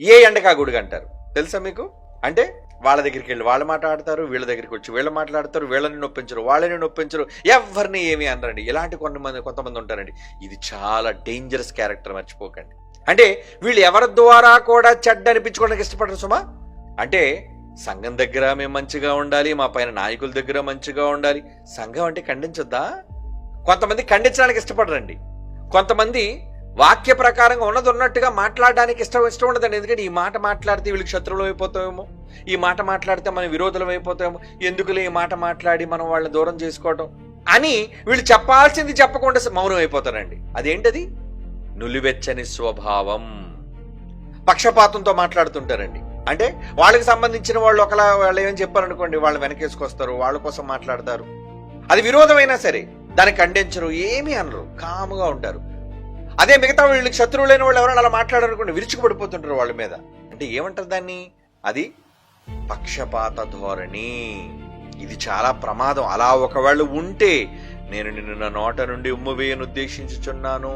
ఏ ఎండకా ఎండకాగుడిగా అంటారు? తెలుసా మీకు? అంటే వాళ్ళ దగ్గరికి వెళ్ళి వాళ్ళు మాట్లాడతారు వీళ్ళ దగ్గరికి వచ్చి వీళ్ళు మాట్లాడతారు వీళ్ళని నొప్పించరు వాళ్ళని నొప్పించరు ఎవరిని ఏమి అనరండి. ఇలాంటి కొంతమంది కొంతమంది ఉంటారండి. ఇది చాలా డేంజరస్ క్యారెక్టర్ మర్చిపోకండి. అంటే వీళ్ళు ఎవరి ద్వారా కూడా చెడ్డ అనిపించుకోవడానికి ఇష్టపడరు సుమా? అంటే సంఘం దగ్గర మేము మంచిగా ఉండాలి మా పైన నాయకుల దగ్గర మంచిగా ఉండాలి. సంఘం అంటే ఖండించొద్దా? కొంతమంది ఖండించడానికి ఇష్టపడరండి. కొంతమంది వాక్య ప్రకారంగా ఉన్నది ఉన్నట్టుగా మాట్లాడడానికి ఇష్టం ఇష్టం ఉండదండి. ఎందుకంటే ఈ మాట మాట్లాడితే వీళ్ళకి శత్రువులు అయిపోతామేమో ఈ మాట మాట్లాడితే మనం విరోధులం అయిపోతామేమో ఎందుకులే ఈ మాట మాట్లాడి మనం వాళ్ళని దూరం చేసుకోవటం? అని వీళ్ళు చెప్పాల్సింది చెప్పకుండా మౌనం అయిపోతారండి. అదేంటది? నులివెచ్చని స్వభావం. పక్షపాతంతో మాట్లాడుతుంటారండి. అంటే వాళ్ళకి సంబంధించిన వాళ్ళు ఒకలా వాళ్ళు ఏమని చెప్పారనుకోండి వాళ్ళు వెనకేసుకొస్తారు వాళ్ళ కోసం మాట్లాడతారు. అది విరోధమైనా సరే దాన్ని ఖండించరు ఏమీ అనరు కాముగా ఉంటారు. అదే మిగతా వీళ్ళకి శత్రువులైన వాళ్ళు ఎవరైనా అలా మాట్లాడారనుకోండి విరుచుకుపడిపోతుంటారు వాళ్ళ మీద. అంటే ఏమంటారు దాన్ని? అది పక్షపాత ధోరణి. ఇది చాలా ప్రమాదం. అలా ఒకవేళ ఉంటే నేను నిన్ను నా నోట నుండి ఉమ్మవేయను ఉద్దేశించుచున్నాను.